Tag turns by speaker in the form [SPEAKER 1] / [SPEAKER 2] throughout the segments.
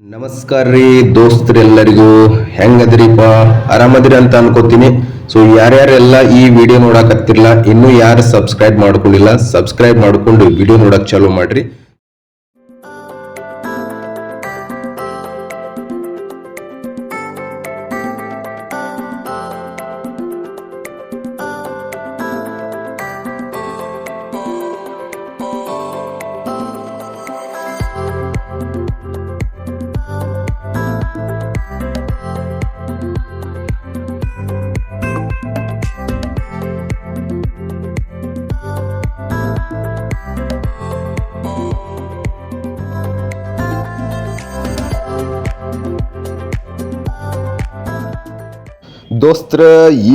[SPEAKER 1] ನಮಸ್ಕಾರ ರೀ ದೋಸ್ತರೆಲ್ಲರಿಗೂ. ಹೆಂಗದ್ರಿಪ್ಪ? ಆರಾಮದ್ರಿ ಅಂತ ಅನ್ಕೋತೀನಿ. ಸೊ ಯಾರ್ಯಾರೆಲ್ಲ ಈ ವಿಡಿಯೋ ನೋಡಕತ್ತಿರಲ್ಲ ಇನ್ನೂ ಯಾರು ಸಬ್ಸ್ಕ್ರೈಬ್ ಮಾಡ್ಕೊಂಡಿಲ್ಲ ಸಬ್ಸ್ಕ್ರೈಬ್ ಮಾಡ್ಕೊಂಡು ವಿಡಿಯೋ ನೋಡಕ್ ಚಾಲೂ ಮಾಡ್ರಿ. ದೋಸ್ತ್ರ,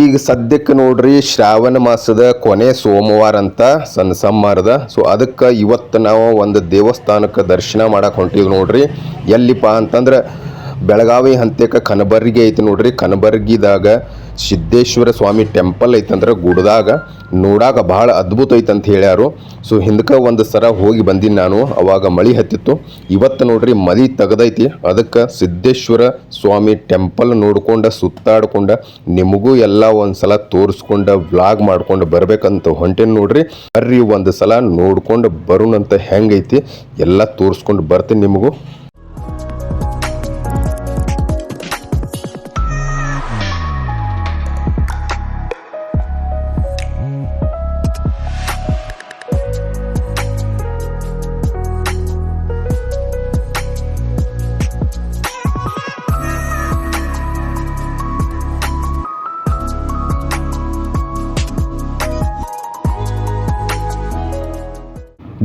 [SPEAKER 1] ಈಗ ಸದ್ಯಕ್ಕೆ ನೋಡ್ರಿ ಶ್ರಾವಣ ಮಾಸದ ಕೊನೆ ಸೋಮವಾರ ಅಂತ ಸಣ್ಣ ಸಮ್ಮಾರದ ಸೊ ಅದಕ್ಕೆ ಇವತ್ತು ನಾವು ಒಂದು ದೇವಸ್ಥಾನಕ್ಕೆ ದರ್ಶನ ಮಾಡಕ್ಕೆ ಹೊಂಟಿವಿ ನೋಡ್ರಿ. ಎಲ್ಲಿಪ್ಪ ಅಂತಂದ್ರೆ ಬೆಳಗಾವಿ ಹಂತಕ್ಕೆ ಕನಬರ್ಗಿ ಐತಿ ನೋಡ್ರಿ. ಕನಬರ್ಗಿದಾಗ ಸಿದ್ದೇಶ್ವರ ಸ್ವಾಮಿ ಟೆಂಪಲ್ ಐತಂದ್ರೆ ಗುಡ್ದಾಗ, ನೋಡಾಗ ಭಾಳ ಅದ್ಭುತ ಐತೆ ಅಂತ ಹೇಳ್ಯಾರು. ಸೊ ಹಿಂದಕ್ಕೆ ಒಂದು ಸರ ಹೋಗಿ ಬಂದೀನಿ ನಾನು, ಅವಾಗ ಮಳಿ ಹತ್ತಿತ್ತು. ಇವತ್ತು ನೋಡ್ರಿ ಮಳಿ ತೆಗ್ದೈತಿ. ಅದಕ್ಕೆ ಸಿದ್ದೇಶ್ವರ ಸ್ವಾಮಿ ಟೆಂಪಲ್ ನೋಡ್ಕೊಂಡು, ಸುತ್ತಾಡ್ಕೊಂಡ, ನಿಮಗೂ ಎಲ್ಲ ಒಂದು ಸಲ ತೋರಿಸ್ಕೊಂಡು, ವ್ಲಾಗ್ ಮಾಡ್ಕೊಂಡು ಬರಬೇಕಂತ ಹೊಂಟೇನು ನೋಡ್ರಿ. ಬರ್ರಿ ಒಂದು ಸಲ ನೋಡ್ಕೊಂಡು ಬರೋಣಂತ ಹೆಂಗೈತಿ, ಎಲ್ಲ ತೋರಿಸ್ಕೊಂಡು ಬರ್ತೀನಿ ನಿಮಗೂ.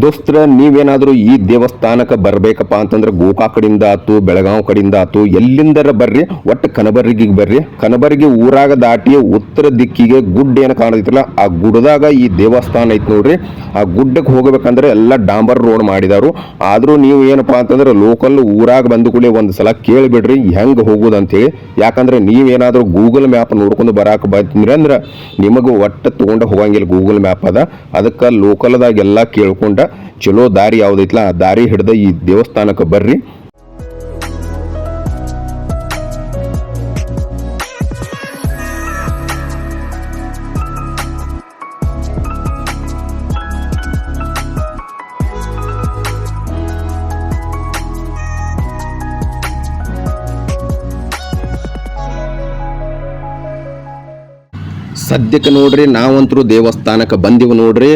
[SPEAKER 1] ದೋಸ್ತರ, ನೀವೇನಾದರೂ ಈ ದೇವಸ್ಥಾನಕ್ಕೆ ಬರಬೇಕಪ್ಪ ಅಂತಂದ್ರೆ ಗೋಕಾ ಕಡೆಯಿಂದ ಆತು, ಬೆಳಗಾವ್ ಕಡೆಯಿಂದ ಆತು, ಎಲ್ಲಿಂದರ ಬರ್ರಿ, ಒಟ್ಟು ಕನಬರ್ಗಿಗೆ ಬರ್ರಿ. ಕನಬರ್ಗಿ ಊರಾಗ ದಾಟಿ ಉತ್ತರ ದಿಕ್ಕಿಗೆ ಗುಡ್ಡ ಏನು ಕಾಣದಿತ್ತಲ್ಲ, ಆ ಗುಡ್ಡದಾಗ ಈ ದೇವಸ್ಥಾನ ಐತೆ ನೋಡ್ರಿ. ಆ ಗುಡ್ಡಕ್ಕೆ ಹೋಗಬೇಕಂದ್ರೆ ಎಲ್ಲ ಡಾಂಬರ್ ರೋಡ್ ಮಾಡಿದಾರು. ಆದರೂ ನೀವು ಏನಪ್ಪ ಅಂತಂದ್ರೆ ಲೋಕಲ್ ಊರಾಗ ಬಂದ ಕೂಡಲೇ ಒಂದು ಸಲ ಕೇಳಿಬಿಡ್ರಿ, ಹೆಂಗೆ ಹೋಗೋದು ಅಂತೇಳಿ ಯಾಕಂದ್ರೆ ನೀವೇನಾದರೂ ಗೂಗಲ್ ಮ್ಯಾಪ್ ನೋಡ್ಕೊಂಡು ಬರಾಕ ಬಂದ್ರಿ ಅಂದ್ರೆ ನಿಮಗೆ ಒಟ್ಟು ತೊಗೊಂಡು ಹೋಗಂಗಿಲ್ಲ ಗೂಗಲ್ ಮ್ಯಾಪ್ ಅದ. ಅದಕ್ಕೆ ಲೋಕಲ್ದಾಗೆಲ್ಲ ಕೇಳ್ಕೊಂಡ ಚಲೋ ದಾರಿ ಯಾವ್ದೈತ್ಲಾ? ಆ ದಾರಿ ಹಿಡ್ದ ಈ ದೇವಸ್ಥಾನಕ್ಕೆ ಬರ್ರಿ. ಸದ್ಯಕ್ಕೆ ನೋಡ್ರಿ, ನಾವಂತರೂ ದೇವಸ್ಥಾನಕ್ಕೆ ಬಂದಿವಿ ನೋಡ್ರಿ.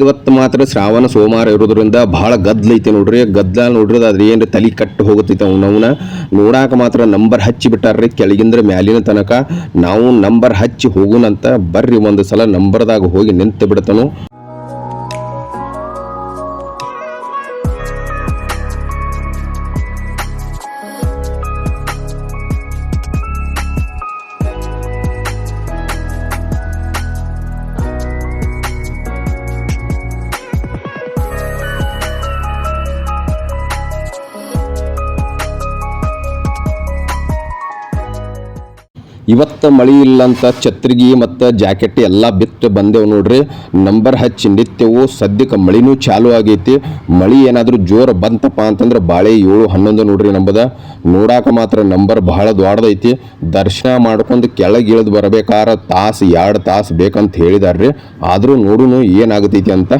[SPEAKER 1] ಇವತ್ತು ಮಾತ್ರ ಶ್ರಾವಣ, ಸೋಮವಾರ ಇರೋದ್ರಿಂದ ಬಹಳ ಗದ್ಲೈತಿ ನೋಡ್ರಿ. ಗದ್ದಲ ನೋಡ್ರಿ ಅದ್ರ ಏನು ತಲೆ ಕಟ್ಟು ಹೋಗುತ್ತೈತೆ ಅವನವನ ನೋಡಾಕ ಮಾತ್ರ ನಂಬರ್ ಹಚ್ಚಿ ಬಿಟ್ಟಾರ್ರಿ, ಕೆಳಗಿಂದ್ರ ಮ್ಯಾಲಿನ ತನಕ. ನಾವು ನಂಬರ್ ಹಚ್ಚಿ ಹೋಗುನಂತ ಬರ್ರಿ ಒಂದು ಸಲ ನಂಬರ್ದಾಗ ಹೋಗಿ ನಿಂತು ಬಿಡ್ತಾನು ಇವತ್ತು ಮಳಿ ಇಲ್ಲಂತ ಛತ್ರಿಗಿ ಮತ್ತು ಜಾಕೆಟ್ ಎಲ್ಲ ಬಿತ್ತು ಬಂದೆವು ನೋಡ್ರಿ. ನಂಬರ್ ಹಚ್ಚಿ ನಿತ್ಯವು ಸದ್ಯಕ್ಕೆ ಮಳಿನೂ ಚಾಲು ಆಗೈತಿ. ಮಳಿ ಏನಾದರೂ ಜೋರು ಬಂತಪ್ಪ ಅಂತಂದ್ರೆ ಬಾಳೆ ಏಳು ಹನ್ನೊಂದು ನೋಡ್ರಿ ನಂಬದ. ನೋಡಾಕ ಮಾತ್ರ ನಂಬರ್ ಬಹಳ ದೊಡ್ಡದೈತಿ. ದರ್ಶನ ಮಾಡ್ಕೊಂಡು ಕೆಳಗೆ ಇಳಿದು ಬರಬೇಕಾರ ತಾಸು ಎರಡು ತಾಸು ಬೇಕಂತ ಹೇಳಿದಾರ್ರಿ. ಆದರೂ ನೋಡೂ ಏನಾಗತೈತಿ ಅಂತ.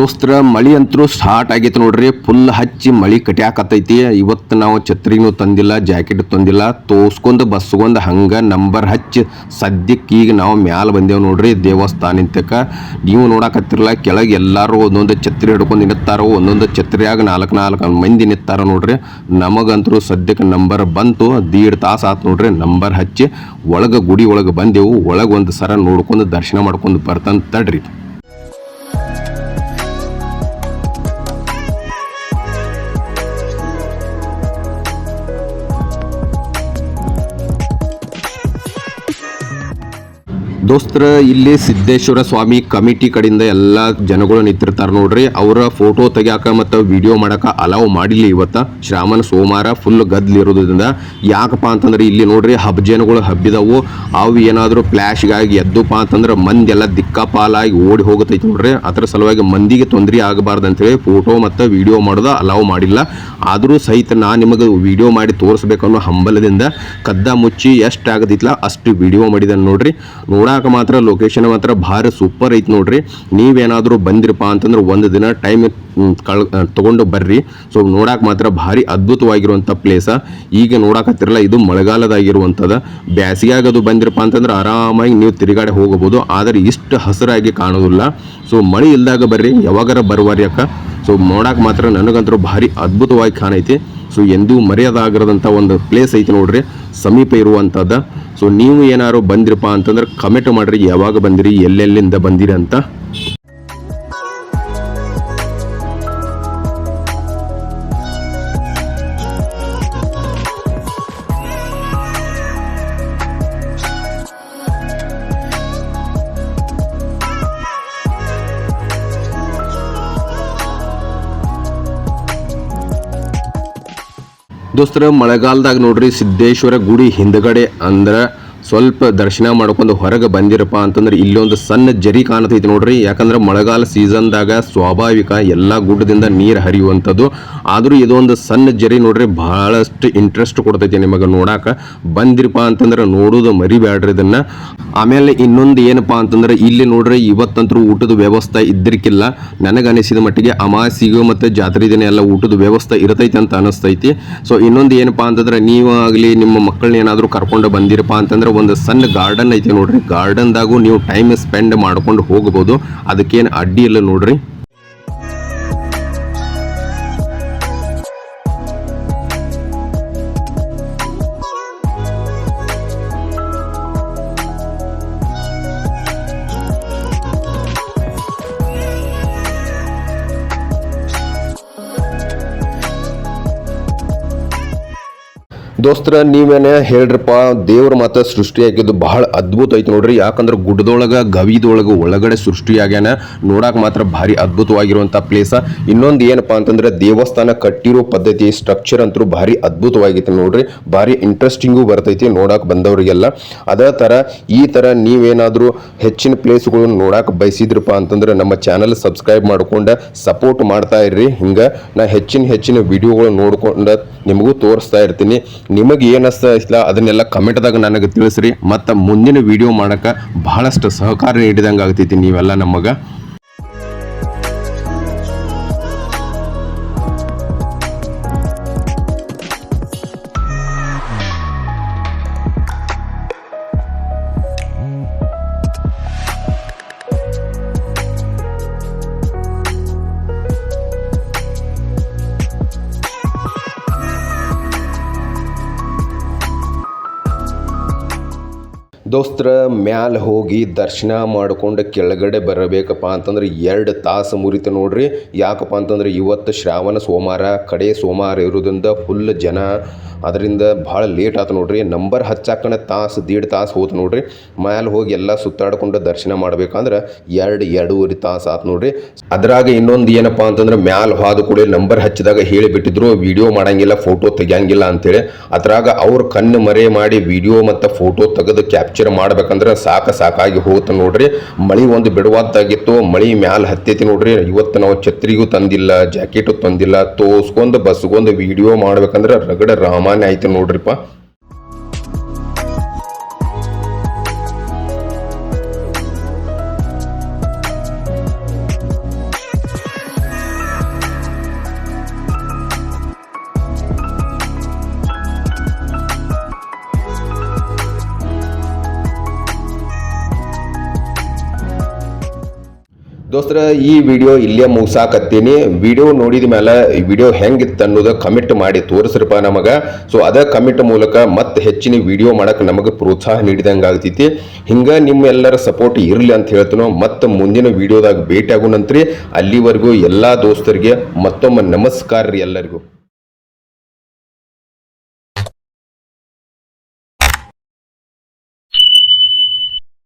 [SPEAKER 1] ದೋಸ್ತರ, ಮಳಿ ಅಂತೂ ಸ್ಟಾರ್ಟ್ ಆಗೈತೆ ನೋಡ್ರಿ. ಫುಲ್ ಹಚ್ಚಿ ಮಳಿ ಕಟ್ಯಾಕತ್ತೈತಿ. ಇವತ್ತು ನಾವು ಛತ್ರಿನೂ ತಂದಿಲ್ಲ, ಜಾಕೆಟ್ ತಂದಿಲ್ಲ. ತೋಸ್ಕೊಂಡು ಬಸ್ಗೊಂದು ಹಂಗ ನಂಬರ್ ಹಚ್ಚಿ ಸದ್ಯಕ್ಕೆ ಈಗ ನಾವು ಮ್ಯಾಲ ಬಂದೇವು ನೋಡ್ರಿ ದೇವಸ್ಥಾನ ಇಂತಕ ನೀವು ನೋಡಕತ್ತಿರಲ್ಲ, ಕೆಳಗೆ ಎಲ್ಲರೂ ಒಂದೊಂದು ಛತ್ರಿ ಹಿಡ್ಕೊಂಡು ನಿಂತಾರೋ, ಒಂದೊಂದು ಛತ್ರಿಯಾಗ ನಾಲ್ಕು ನಾಲ್ಕು ಮಂದಿ ನಿತ್ತಾರ ನೋಡ್ರಿ. ನಮಗಂತರೂ ಸದ್ಯಕ್ಕೆ ನಂಬರ್ ಬಂತು. ದೀಡ್ ತಾಸು ಆತು ನೋಡ್ರಿ ನಂಬರ್ ಹಚ್ಚಿ ಒಳಗೆ ಗುಡಿ ಒಳಗೆ ಬಂದೆವು. ಒಳಗೆ ಒಂದು ಸರ ನೋಡ್ಕೊಂಡು ದರ್ಶನ ಮಾಡ್ಕೊಂಡು ಬರ್ತಂತ ತಡ್ರಿ. ದೋಸ್ತರ, ಇಲ್ಲಿ ಸಿದ್ದೇಶ್ವರ ಸ್ವಾಮಿ ಕಮಿಟಿ ಕಡೆಯಿಂದ ಎಲ್ಲ ಜನಗಳು ನಿಂತಿರ್ತಾರೆ ನೋಡ್ರಿ. ಅವರ ಫೋಟೋ ತೆಗಿಯಾಕ ಮತ್ತು ವಿಡಿಯೋ ಮಾಡಕ್ಕೆ ಅಲೌ ಮಾಡಿಲ್ಲ ಇವತ್ತು. ಶ್ರಾವಣ, ಸೋಮವಾರ ಫುಲ್ ಗದ್ಲಿರೋದ್ರಿಂದ ಯಾಕಪ್ಪ ಅಂತಂದ್ರೆ ಇಲ್ಲಿ ನೋಡ್ರಿ ಹಬ್ಬ ಜನಗಳು ಹಬ್ಬಿದವು. ಅವು ಏನಾದರೂ ಫ್ಲ್ಯಾಶ್ಗಾಗಿ ಎದ್ದುಪ್ಪ ಅಂತಂದ್ರೆ ಮಂದಿ ಎಲ್ಲ ದಿಕ್ಕಾಪಾಲಾಗಿ ಓಡಿ ಹೋಗುತ್ತೈತಿ ನೋಡ್ರಿ. ಅದರ ಸಲುವಾಗಿ ಮಂದಿಗೆ ತೊಂದರೆ ಆಗಬಾರ್ದು ಅಂತೇಳಿ ಫೋಟೋ ಮತ್ತು ವಿಡಿಯೋ ಮಾಡೋದು ಅಲೌ ಮಾಡಿಲ್ಲ. ಆದರೂ ಸಹಿತ ನಾ ನಿಮಗೆ ವಿಡಿಯೋ ಮಾಡಿ ತೋರಿಸ್ಬೇಕನ್ನೋ ಹಂಬಲದಿಂದ ಕದ್ದ ಮುಚ್ಚಿ ಎಷ್ಟು ಆಗದಿತ್ತಲ್ಲ ಅಷ್ಟು ವಿಡಿಯೋ ಮಾಡಿದ್ದಾನೆ ನೋಡ್ರಿ. ನೋಡಾಕ ಮಾತ್ರ ಲೊಕೇಶನ್ ಮಾತ್ರ ಭಾರಿ ಸೂಪರ್ ಐತಿ ನೋಡ್ರಿ. ನೀವೇನಾದರೂ ಬಂದಿರಪ್ಪ ಅಂತಂದ್ರೆ ಒಂದು ದಿನ ಟೈಮ್ ಕಳ್ ತೊಗೊಂಡು ಬರ್ರಿ. ಸೊ ನೋಡಕ್ಕೆ ಮಾತ್ರ ಭಾರಿ ಅದ್ಭುತವಾಗಿರುವಂಥ ಪ್ಲೇಸ ಈಗ ನೋಡಾಕತ್ತಿರಲ್ಲ, ಇದು ಮಳೆಗಾಲದಾಗಿರುವಂಥದ್ದು ಬ್ಯಾಸಿಗೆಯಾಗ ಅದು ಬಂದಿರಪ್ಪ ಅಂತಂದ್ರೆ ಆರಾಮಾಗಿ ನೀವು ತಿರುಗಾಡಿ ಹೋಗಬಹುದು ಆದರೆ ಇಷ್ಟು ಹಸಿರಾಗಿ ಕಾಣೋದಿಲ್ಲ. ಸೊ ಮಳೆ ಇಲ್ದಾಗ ಬರ್ರಿ, ಯಾವಾಗಾರ ಬರುವಾರಿ ಅಕ್ಕ. ಸೊ ನೋಡಕ್ಕೆ ಮಾತ್ರ ನನಗಂತರೂ ಭಾರಿ ಅದ್ಭುತವಾಗಿ ಕಾಣೈತಿ. ಸೊ ಎಂದೂ ಮರೆಯದಾಗಿರೋದಂಥ ಒಂದು ಪ್ಲೇಸ್ ಐತಿ ನೋಡ್ರಿ. ಸಮೀಪ ಇರುವಂಥದ್ದು. ಸೊ ನೀವು ಏನಾದ್ರು ಬಂದಿರಪ್ಪ ಅಂತಂದ್ರೆ ಕಮೆಂಟ್ ಮಾಡಿರಿ. ಯಾವಾಗ ಬಂದಿರಿ, ಎಲ್ಲೆಲ್ಲಿಂದ ಬಂದಿರಿ ಅಂತ. ದೋಸ್ತರ ಮಳೆಗಾಲದಾಗ ನೋಡ್ರಿ ಸಿದ್ದೇಶ್ವರ ಗುಡಿ ಹಿಂದ್ಗಡೆ ಅಂದ್ರೆ ಸ್ವಲ್ಪ ದರ್ಶನ ಮಾಡ್ಕೊಂಡು ಹೊರಗೆ ಬಂದಿರಪ್ಪ ಅಂತಂದ್ರೆ ಇಲ್ಲೊಂದು ಸಣ್ಣ ಜರಿ ಕಾಣತೈತಿ ನೋಡ್ರಿ. ಯಾಕಂದ್ರೆ ಮಳೆಗಾಲ ಸೀಸನ್ದಾಗ ಸ್ವಾಭಾವಿಕ ಎಲ್ಲ ಗುಡ್ಡದಿಂದ ನೀರು ಹರಿಯುವಂಥದ್ದು. ಆದರೂ ಇದೊಂದು ಸಣ್ಣ ಜರಿ ನೋಡ್ರಿ ಬಹಳಷ್ಟು ಇಂಟ್ರೆಸ್ಟ್ ಕೊಡ್ತೈತಿ ನಿಮಗೆ ನೋಡಾಕ. ಬಂದಿರಪ್ಪ ಅಂತಂದ್ರೆ ನೋಡೋದು ಮರಿಬೇಡ್ರಿ ಇದನ್ನ. ಆಮೇಲೆ ಇನ್ನೊಂದು ಏನಪ್ಪಾ ಅಂತಂದ್ರೆ ಇಲ್ಲಿ ನೋಡ್ರಿ, ಇವತ್ತಂತರೂ ಊಟದ ವ್ಯವಸ್ಥೆ ಇದ್ದಿರ್ಕಿಲ್ಲ. ನನಗನಿಸಿದ ಮಟ್ಟಿಗೆ ಅಮಾಸಿಗೂ ಮತ್ತು ಜಾತ್ರೆ ದಿನ ಎಲ್ಲ ಊಟದ ವ್ಯವಸ್ಥೆ ಇರತೈತಿ ಅಂತ ಅನಿಸ್ತೈತಿ. ಸೊ ಇನ್ನೊಂದು ಏನಪ್ಪಾ ಅಂತಂದ್ರೆ ನೀವು ಆಗಲಿ ನಿಮ್ಮ ಮಕ್ಕಳನ್ನ ಏನಾದರೂ ಕರ್ಕೊಂಡು ಬಂದಿರಪ್ಪ ಅಂತಂದ್ರೆ ಒಂದು ಸಣ್ಣ ಗಾರ್ಡನ್ ಐತೆ ನೋಡ್ರಿ. ಗಾರ್ಡನ್ದಾಗೂ ನೀವು ಟೈಮ್ ಸ್ಪೆಂಡ್ ಮಾಡ್ಕೊಂಡು ಹೋಗ್ಬೋದು. ಅದಕ್ಕೇನು ಅಡ್ಡಿ ಇಲ್ಲ ನೋಡ್ರಿ. ದೋಸ್ತರ, ನೀವೇನೇ ಹೇಳ್ರಪ್ಪ, ದೇವ್ರ ಮಾತ ಸೃಷ್ಟಿ ಆಗಿದ್ದು ಬಹಳ ಅದ್ಭುತ ಐತೆ ನೋಡ್ರಿ. ಯಾಕಂದ್ರೆ ಗುಡ್ಡದೊಳಗೆ, ಗವಿದೊಳಗೆ ಒಳಗಡೆ ಸೃಷ್ಟಿಯಾಗ್ಯಾನ ನೋಡಕ್ಕೆ ಮಾತ್ರ ಭಾರಿ ಅದ್ಭುತವಾಗಿರುವಂಥ ಪ್ಲೇಸ ಇನ್ನೊಂದು ಏನಪ್ಪಾ ಅಂತಂದ್ರೆ, ದೇವಸ್ಥಾನ ಕಟ್ಟಿರೋ ಪದ್ಧತಿ ಸ್ಟ್ರಕ್ಚರ್ ಅಂತೂ ಭಾರಿ ಅದ್ಭುತವಾಗಿತ್ತು ನೋಡ್ರಿ. ಭಾರಿ ಇಂಟ್ರೆಸ್ಟಿಂಗು ಬರ್ತೈತಿ ನೋಡಕ್ಕೆ ಬಂದವರಿಗೆಲ್ಲ. ಅದೇ ತರ, ಈ ತರ ನೀವೇನಾದರೂ ಹೆಚ್ಚಿನ ಪ್ಲೇಸ್ಗಳು ನೋಡಕ್ಕೆ ಬಯಸಿದ್ರಪ್ಪ ಅಂತಂದ್ರೆ, ನಮ್ಮ ಚಾನಲ್ ಸಬ್ಸ್ಕ್ರೈಬ್ ಮಾಡ್ಕೊಂಡ ಸಪೋರ್ಟ್ ಮಾಡ್ತಾ ಇರ್ರಿ. ಹಿಂಗ ನಾ ಹೆಚ್ಚಿನ ಹೆಚ್ಚಿನ ವಿಡಿಯೋಗಳು ನೋಡ್ಕೊಂಡ ನಿಮಗೂ ತೋರಿಸ್ತಾ ಇರ್ತೀನಿ. ನಿಮಗೆ ಏನು ಇಲ್ಲ ಅದನ್ನೆಲ್ಲ ಕಮೆಂಟ್ದಾಗ ನನಗೆ ತಿಳಿಸ್ರಿ. ಮತ್ತು ಮುಂದಿನ ವಿಡಿಯೋ ಮಾಡೋಕ್ಕೆ ಬಹಳಷ್ಟು ಸಹಕಾರ ನೀಡಿದಂಗೆ ಆಗ್ತೈತಿ ನೀವೆಲ್ಲ ನಮಗೆ ದೋಸ್ತರ, ಮ್ಯಾಲ ಹೋಗಿ ದರ್ಶನ ಮಾಡ್ಕೊಂಡು ಕೆಳಗಡೆ ಬರಬೇಕಪ್ಪ ಅಂತಂದ್ರೆ ಎರಡು ತಾಸು ಮುರಿತು ನೋಡ್ರಿ. ಯಾಕಪ್ಪ ಅಂತಂದ್ರೆ ಇವತ್ತು ಶ್ರಾವಣ ಸೋಮವಾರ, ಕಡೆ ಸೋಮವಾರ ಇರೋದ್ರಿಂದ ಫುಲ್ ಜನ ಅದರಿಂದ ಭಾಳ ಲೇಟ್ ಆಯ್ತು ನೋಡ್ರಿ. ನಂಬರ್ ಹಚ್ಚಾಕನ ತಾಸು, ದೀಡ್ ತಾಸು ಹೋತು ನೋಡ್ರಿ. ಮ್ಯಾಲೆ ಹೋಗಿ ಎಲ್ಲ ಸುತ್ತಾಡ್ಕೊಂಡು ದರ್ಶನ ಮಾಡ್ಬೇಕಂದ್ರೆ ಎರಡು ಎರಡೂವರೆ ತಾಸು ಆತು ನೋಡ್ರಿ. ಅದ್ರಾಗ ಇನ್ನೊಂದು ಏನಪ್ಪ ಅಂತಂದ್ರೆ ಮ್ಯಾಲೆ ಹಾದ ಕೂಡ ನಂಬರ್ ಹಚ್ಚಿದಾಗ ಹೇಳಿಬಿಟ್ಟಿದ್ರು ವಿಡಿಯೋ ಮಾಡಂಗಿಲ್ಲ ಫೋಟೋ ತೆಗಿಯಂಗಿಲ್ಲ ಅಂತೇಳಿ ಅದ್ರಾಗ ಅವ್ರ ಕಣ್ಣು ಮರೆ ಮಾಡಿ ವಿಡಿಯೋ ಮತ್ತು ಫೋಟೋ ತೆಗೆದು ಕ್ಯಾಪ್ಚರ್ ಮಾಡ್ಬೇಕಂದ್ರೆ ಸಾಕ ಸಾಕಾಗಿ ಹೋಗುತ್ತೆ ನೋಡ್ರಿ. ಮಳಿ ಒಂದು ಬಿಡುವಾದ್ದಾಗಿತ್ತು, ಮಳಿ ಮ್ಯಾಲ ಹತ್ತೈತಿ ನೋಡ್ರಿ. ಇವತ್ತು ನಾವು ಛತ್ರಿಗೂ ತಂದಿಲ್ಲ ಜಾಕೆಟು ತಂದಿಲ್ಲ, ತೋಸ್ಕೊಂಡು, ಬಸ್ಗೊಂದು ವಿಡಿಯೋ ಮಾಡ್ಬೇಕಂದ್ರೆ ರಗಡ ರಾಮಾನ್ಯ ಆಯ್ತು ನೋಡ್ರಿಪ್ಪ. ದೋಸ್ತರ, ಈ ವಿಡಿಯೋ ಇಲ್ಲೇ ಮುಗಿಸಾಕತ್ತೀನಿ. ವಿಡಿಯೋ ನೋಡಿದ ಮೇಲೆ ಈ ವಿಡಿಯೋ ಹೆಂಗಿತ್ತು ಅನ್ನೋದು ಕಮೆಂಟ್ ಮಾಡಿ ತೋರಿಸ್ರಪ್ಪ ನಮಗೆ. ಸೊ ಅದೇ ಕಮೆಂಟ್ ಮೂಲಕ ಮತ್ತೆ ಹೆಚ್ಚಿನ ವಿಡಿಯೋ ಮಾಡೋಕೆ ನಮಗೆ ಪ್ರೋತ್ಸಾಹ ನೀಡಿದಂಗೆ ಆಗ್ತೈತಿ. ಹಿಂಗೆ ನಿಮ್ಮ ಎಲ್ಲರ ಸಪೋರ್ಟ್ ಇರಲಿ ಅಂತ ಹೇಳ್ತೀನೋ, ಮತ್ತೆ ಮುಂದಿನ ವಿಡಿಯೋದಾಗ ಭೇಟಿ ಆಗೋಣಂತ್ರಿ ಅಲ್ಲಿವರೆಗೂ ಎಲ್ಲ ದೋಸ್ತರಿಗೆ ಮತ್ತೊಮ್ಮೆ ನಮಸ್ಕಾರ ರೀ ಎಲ್ಲರಿಗೂ.